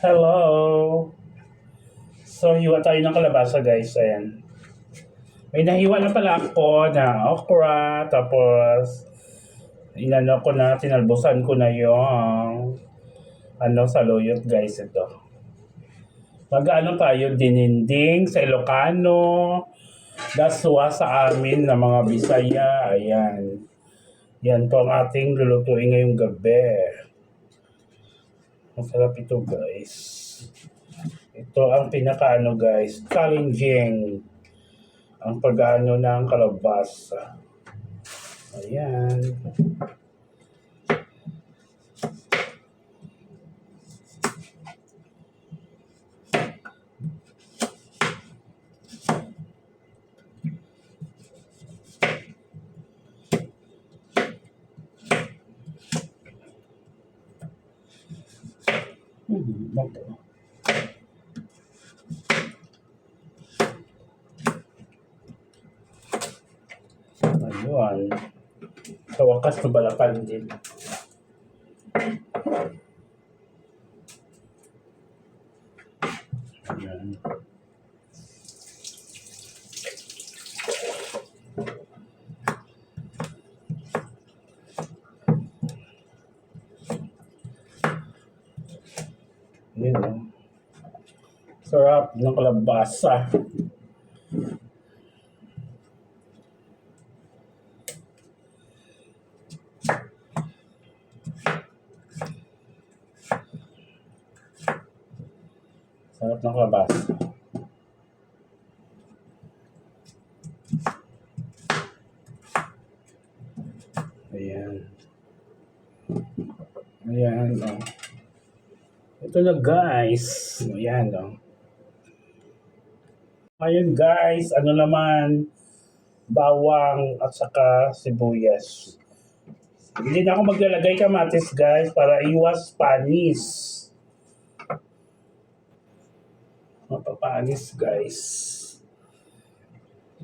Hello! So, hiwa tayo ng kalabasa guys. Ayan. May nahiwa na pala ako na okra. Tapos, inano ko na, tinalbusan ko na yung ano, saluyot guys ito. Mag-ano tayo, dininding sa Ilocano. Daswa sa amin na mga Bisaya. Ayan. Yan po ang ating lulutuin ngayong gabi. Masarap ito guys. Ito ang pinakaano guys, challenging ang pag-ano ng kalabasa. Ayan. Hmm, ito. Ayun. Sa wakas, nabalakan din. Ayan. Yun, oh. Sarap ng kalabasa. Sarap ng kalabasa. Ayan. Ayan, oh. Ito na guys. Ayan, oh. Ayun guys, ano naman, bawang at saka sibuyas. Hindi na ako maglalagay kamatis guys para iwas panis. Mapapanis guys.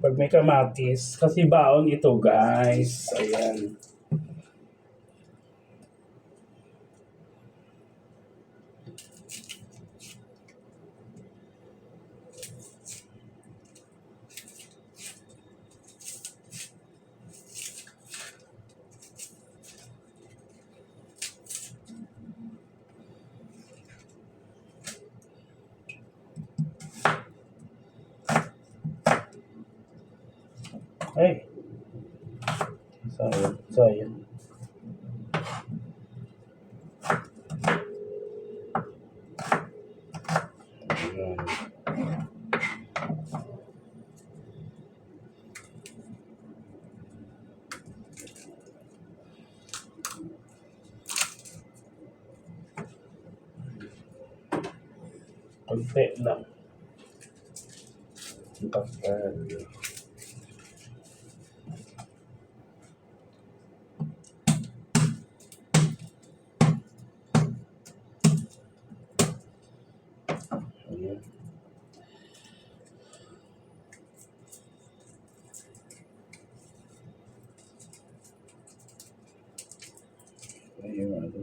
Pag may kamatis, kasi baon ito guys. Ayan. Ay. Sayang, sayang. Ayan. Konti lang. Ang Ayan, ano.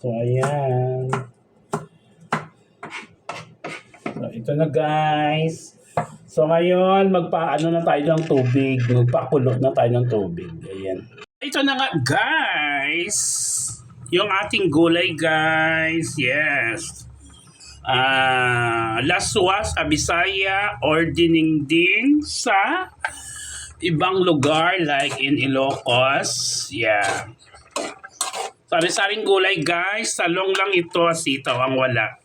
So, ayan. So, ito na guys. So, ngayon, magpaano na tayo ng tubig. Magpakulo na tayo ng tubig. Ayan. Ito na nga guys. Yung ating gulay guys. Yes. Ah, laswa sa Bisaya or diningding sa ibang lugar like in Ilocos. Yeah. Sari-saring gulay guys, talong lang ito, sitaw ang wala.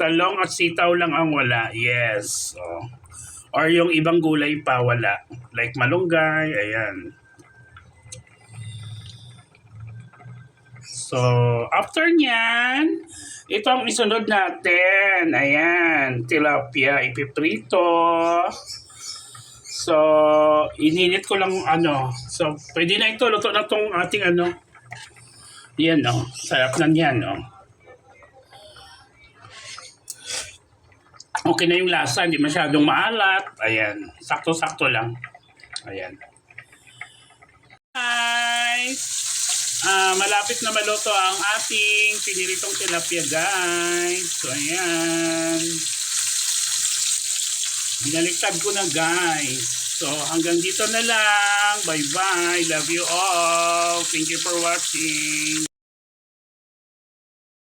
Talong at sitaw lang ang wala, yes. Oh. Or yung ibang gulay pa wala. Like malunggay, ayan. So, after nyan, ito ang isunod natin. Ayan, tilapia, ipiprito. So, ininit ko lang ano. So, pwede na ito. Luto na tong ating ano, yan o. Sarap na yan o. Okay na yung lasa, hindi masyadong maalat. Ayan, sakto-sakto lang. Ayan. Guys, ah malapit na maluto ang ating piniritong tilapia guys. So ayan. Binaliktad ko na guys. So hanggang dito na lang. Bye bye. Love you all. Thank you for watching.